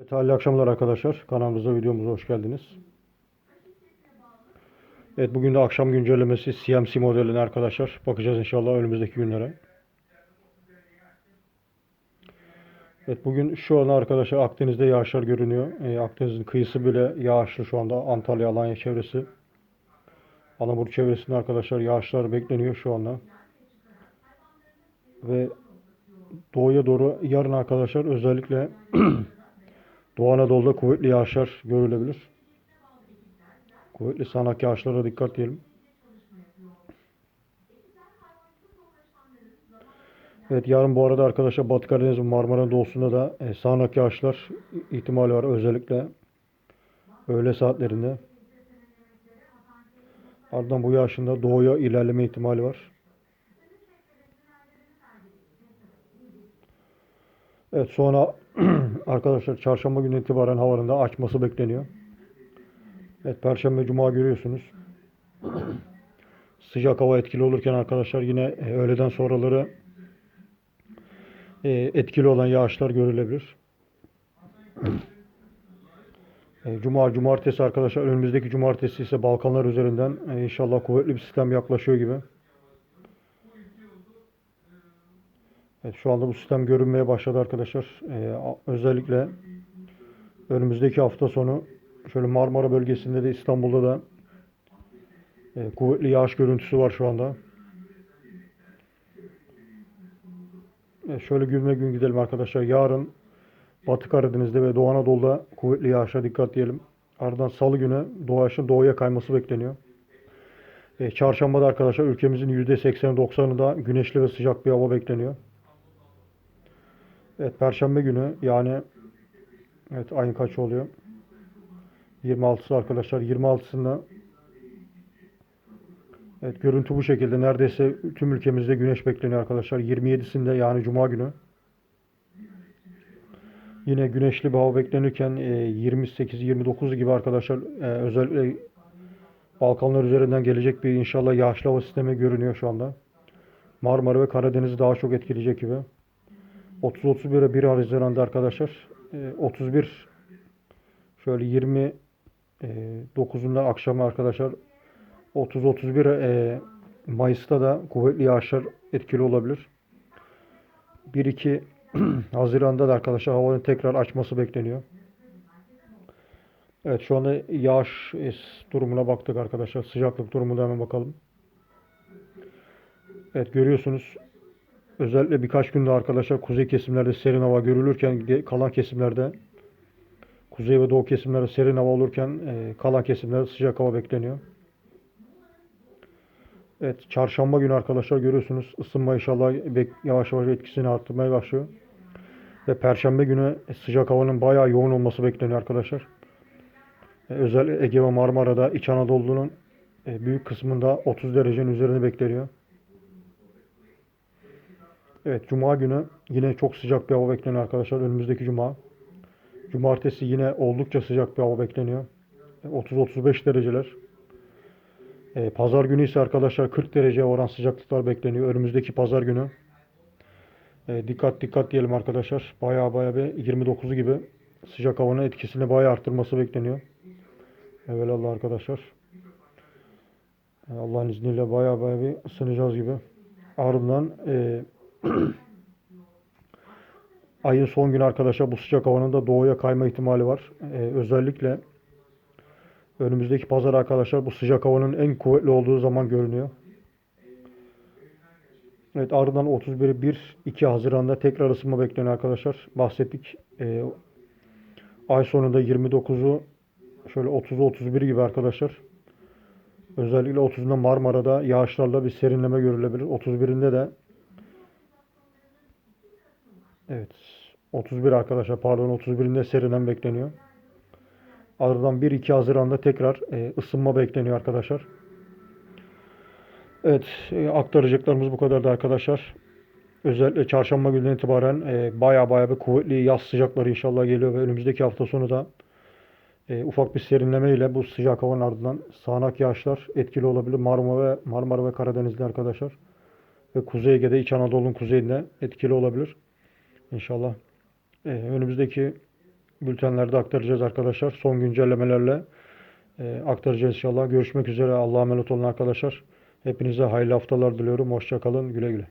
Evet, hayırlı akşamlar arkadaşlar. Kanalımıza, videomuza hoş geldiniz. Evet, bugün de akşam güncellemesi CMC modeline arkadaşlar. Bakacağız inşallah önümüzdeki günlere. Evet, bugün şu an arkadaşlar Akdeniz'de yağışlar görünüyor. Ee, Akdeniz'in kıyısı bile yağışlı şu anda. Antalya, Alanya çevresi. Anamur çevresinde arkadaşlar yağışlar bekleniyor şu anda. Ve doğuya doğru yarın arkadaşlar özellikle Doğu Anadolu'da kuvvetli yağışlar görülebilir. Kuvvetli sağanak yağışlara dikkat diyelim. Evet yarın bu arada arkadaşlar Batı Karadeniz ve Marmara doğusunda da e, sağanak yağışlar ihtimali var. Özellikle öğle saatlerinde. Ardından bu yağışın da doğuya ilerleme ihtimali var. Evet sonra arkadaşlar çarşamba günü itibaren havanın da açması bekleniyor. Evet perşembe cuma görüyorsunuz. Sıcak hava etkili olurken arkadaşlar yine e, öğleden sonraları e, etkili olan yağışlar görülebilir. E, Cuma, cumartesi arkadaşlar önümüzdeki cumartesi ise Balkanlar üzerinden inşallah kuvvetli bir sistem yaklaşıyor gibi. Evet, şu anda bu sistem görünmeye başladı arkadaşlar. Ee, özellikle önümüzdeki hafta sonu şöyle Marmara bölgesinde de İstanbul'da da e, kuvvetli yağış görüntüsü var şu anda. Evet, şöyle günme gün gidelim arkadaşlar. Yarın Batı Karadeniz'de ve Doğu Anadolu'da kuvvetli yağışa dikkat diyelim. Ardından Salı günü doğaçın doğuya kayması bekleniyor. E, çarşamba da arkadaşlar ülkemizin %80-90'ında güneşli ve sıcak bir hava bekleniyor. Evet Perşembe günü yani evet ayın kaç oluyor? 26'sı arkadaşlar. 26'sında evet görüntü bu şekilde. Neredeyse tüm ülkemizde güneş bekleniyor arkadaşlar. 27'sinde yani Cuma günü. Yine güneşli bir hava beklenirken e, 28-29 gibi arkadaşlar e, özellikle Balkanlar üzerinden gelecek bir inşallah yağışlı hava sistemi görünüyor şu anda. Marmara ve Karadeniz'i daha çok etkileyecek gibi. 30-31'e 1 Haziran'da arkadaşlar. e, 31 şöyle 20 e, 9'unda akşamı arkadaşlar 30-31 e, Mayıs'ta da kuvvetli yağışlar etkili olabilir. 1-2 Haziran'da da arkadaşlar havanın tekrar açması bekleniyor. Evet şu anda yağış e, durumuna baktık arkadaşlar. Sıcaklık durumuna hemen bakalım. Evet görüyorsunuz Özellikle birkaç günde arkadaşlar kuzey kesimlerde serin hava görülürken kalan kesimlerde kuzey ve doğu kesimlerde serin hava olurken e, kalan kesimlerde sıcak hava bekleniyor. Evet çarşamba günü arkadaşlar görüyorsunuz ısınma inşallah yavaş yavaş etkisini arttırmaya başlıyor. Ve perşembe günü sıcak havanın bayağı yoğun olması bekleniyor arkadaşlar. E, özellikle Ege ve Marmara'da İç Anadolu'nun e, büyük kısmında 30 derecenin üzerinde bekleniyor. Evet, Cuma günü yine çok sıcak bir hava bekleniyor arkadaşlar. Önümüzdeki Cuma. Cumartesi yine oldukça sıcak bir hava bekleniyor. 30-35 dereceler. Ee, Pazar günü ise arkadaşlar 40 dereceye oran sıcaklıklar bekleniyor. Önümüzdeki pazar günü. Ee, dikkat dikkat diyelim arkadaşlar. Baya baya bir 29'u gibi sıcak havanın etkisini baya arttırması bekleniyor. Evelallah arkadaşlar. Ee, Allah'ın izniyle baya baya bir ısınacağız gibi. Ardından e, ayın son günü arkadaşlar bu sıcak havanın da doğuya kayma ihtimali var. Ee, özellikle önümüzdeki pazar arkadaşlar bu sıcak havanın en kuvvetli olduğu zaman görünüyor. Evet ardından 31 1 2 Haziran'da tekrar ısınma bekleniyor arkadaşlar. Bahsettik. Ee, ay sonunda 29'u şöyle 30'u 31 gibi arkadaşlar. Özellikle 30'unda Marmara'da yağışlarla bir serinleme görülebilir. 31'inde de Evet. 31 arkadaşlar pardon 31'inde seriden bekleniyor. Ardından 1-2 Haziran'da tekrar e, ısınma bekleniyor arkadaşlar. Evet e, aktaracaklarımız bu kadardı arkadaşlar. Özellikle çarşamba gününden itibaren e, baya baya bir kuvvetli yaz sıcakları inşallah geliyor ve önümüzdeki hafta sonu da e, ufak bir serinleme ile bu sıcak havanın ardından sağanak yağışlar etkili olabilir. Marmara ve Marmara ve Karadeniz'de arkadaşlar. Ve Kuzey Ege'de İç Anadolu'nun kuzeyinde etkili olabilir. İnşallah. Ee, önümüzdeki bültenlerde aktaracağız arkadaşlar. Son güncellemelerle e, aktaracağız inşallah. Görüşmek üzere. Allah'a emanet olun arkadaşlar. Hepinize hayırlı haftalar diliyorum. Hoşça kalın. Güle güle.